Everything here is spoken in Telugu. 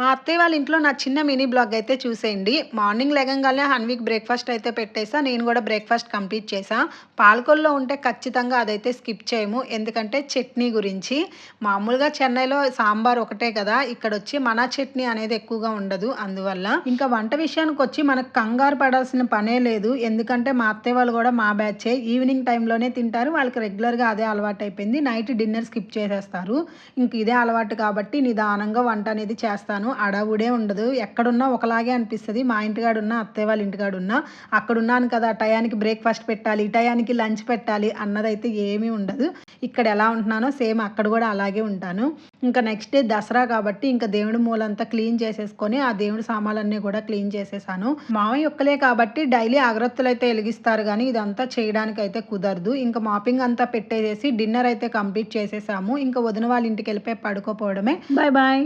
మా అత్తయ్య వాళ్ళ ఇంట్లో నా చిన్న మినీ బ్లాగ్ అయితే చూసేయండి. మార్నింగ్ లెగంగానే హన్వీక్ బ్రేక్ఫాస్ట్ అయితే పెట్టేసా. నేను కూడా బ్రేక్ఫాస్ట్ కంప్లీట్ చేసా. పాలకొల్లో ఉంటే ఖచ్చితంగా అదైతే స్కిప్ చేయము. ఎందుకంటే చట్నీ గురించి. మామూలుగా చెన్నైలో సాంబార్ ఒకటే కదా. ఇక్కడ వచ్చి మన చట్నీ అనేది ఎక్కువగా ఉండదు. అందువల్ల ఇంకా వంట విషయానికి వచ్చి మనకు కంగారు పడాల్సిన పనే లేదు. ఎందుకంటే మా అత్తయ్య వాళ్ళు కూడా మా బ్యాచే ఈవినింగ్ టైంలోనే తింటారు. వాళ్ళకి రెగ్యులర్గా అదే అలవాటు అయిపోయింది. నైట్ డిన్నర్ స్కిప్ చేసేస్తారు. ఇంక ఇదే అలవాటు కాబట్టి నిదానంగా వంట అనేది చేస్తాను. అడవుడే ఉండదు. ఎక్కడున్నా ఒకలాగే అనిపిస్తుంది. మా ఇంటికాడున్నా అత్తయ్య వాళ్ళ ఇంటికాడున్నా అక్కడ ఉన్నాను కదా టయానికి బ్రేక్ఫాస్ట్ పెట్టాలి టయానికి లంచ్ పెట్టాలి అన్నదైతే ఏమీ ఉండదు. ఇక్కడ ఎలా ఉంటున్నానో సేమ్ అక్కడ కూడా అలాగే ఉంటాను. ఇంకా నెక్స్ట్ డే దసరా కాబట్టి ఇంకా దేవుడి మూలంతా క్లీన్ చేసేసుకొని ఆ దేవుడి సామాన్లన్నీ కూడా క్లీన్ చేసేసాను. మామయ్య ఒక్కలే కాబట్టి డైలీ అగరత్తులు అయితే వెలిగిస్తారు కానీ ఇదంతా చేయడానికి అయితే కుదరదు. ఇంకా మాపింగ్ అంతా పెట్టేసేసి డిన్నర్ అయితే కంప్లీట్ చేసేసాము. ఇంకా వదిన వాళ్ళ ఇంటికి వెళ్ళిపోయి పడుకోపోవడమే. Bye bye.